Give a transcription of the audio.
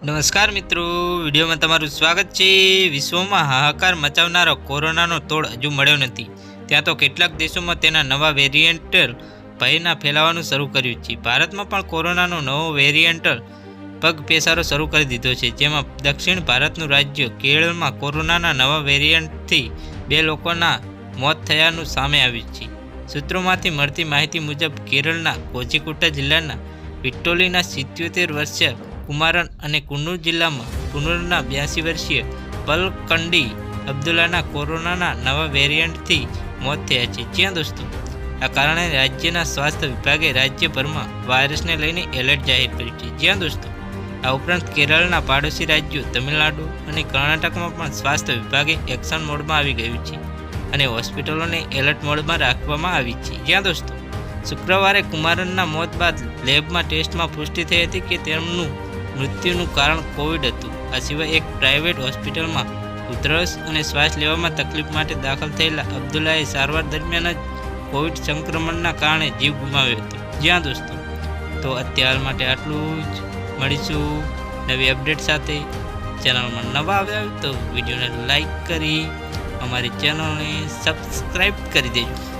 નમસ્કાર મિત્રો, વિડીયોમાં તમારું સ્વાગત છે. વિશ્વમાં હાહાકાર મચાવનારો કોરોનાનો તોડ હજુ મળ્યો નથી. ત્યાં તો કેટલાક દેશોમાં તેના નવા વેરિયન્ટ ભયના ફેલાવાનું શરૂ કર્યું છે. ભારતમાં પણ કોરોનાનો નવો વેરિયન્ટ પગ પેસારો શરૂ કરી દીધો છે. જેમાં દક્ષિણ ભારતનું રાજ્ય કેરળમાં કોરોનાના નવા વેરિયન્ટથી બે લોકોના મોત થયાનું સામે આવ્યું છે. સૂત્રોમાંથી મળતી માહિતી મુજબ, કેરળના કોચીકુટા જિલ્લાના વિટ્ટોલીના સિત્યોતેર વર્ષીય કુમારન અને કુન્નૂર જિલ્લામાં કુન્નૂરના બ્યાસી વર્ષીય પલકંડી અબ્દુલ્લાના કોરોનાના નવા વેરિયન્ટથી મોત થયા છે. જ્યાં દોસ્તો, આ કારણે રાજ્યના સ્વાસ્થ્ય વિભાગે રાજ્યભરમાં વાયરસને લઈને એલર્ટ જાહેર કર્યું છે. જ્યાં દોસ્તો, આ ઉપરાંત કેરળના પાડોશી રાજ્યો તમિલનાડુ અને કર્ણાટકમાં પણ સ્વાસ્થ્ય વિભાગે એક્શન મોડમાં આવી ગયું છે અને હોસ્પિટલોને એલર્ટ મોડમાં રાખવામાં આવી છે. જ્યાં દોસ્તો, શુક્રવારે કુમારનના મોત બાદ લેબમાં ટેસ્ટમાં પુષ્ટિ થઈ હતી કે તેમનું મૃત્યુનું કારણ કોવિડ હતું. આ સિવાય એક પ્રાઇવેટ હોસ્પિટલમાં ઉધરસ અને શ્વાસ લેવામાં તકલીફ માટે દાખલ થયેલા અબ્દુલ્લાએ સારવાર દરમિયાન જ કોવિડ સંક્રમણના કારણે જીવ ગુમાવ્યો હતો. જ્યાં દોસ્તો, તો અત્યાર માટે આટલું જ. મળીશું નવી અપડેટ સાથે. ચેનલમાં નવા આવ્યા તો વિડીયોને લાઈક કરી અમારી ચેનલને સબસ્ક્રાઈબ કરી દેજો.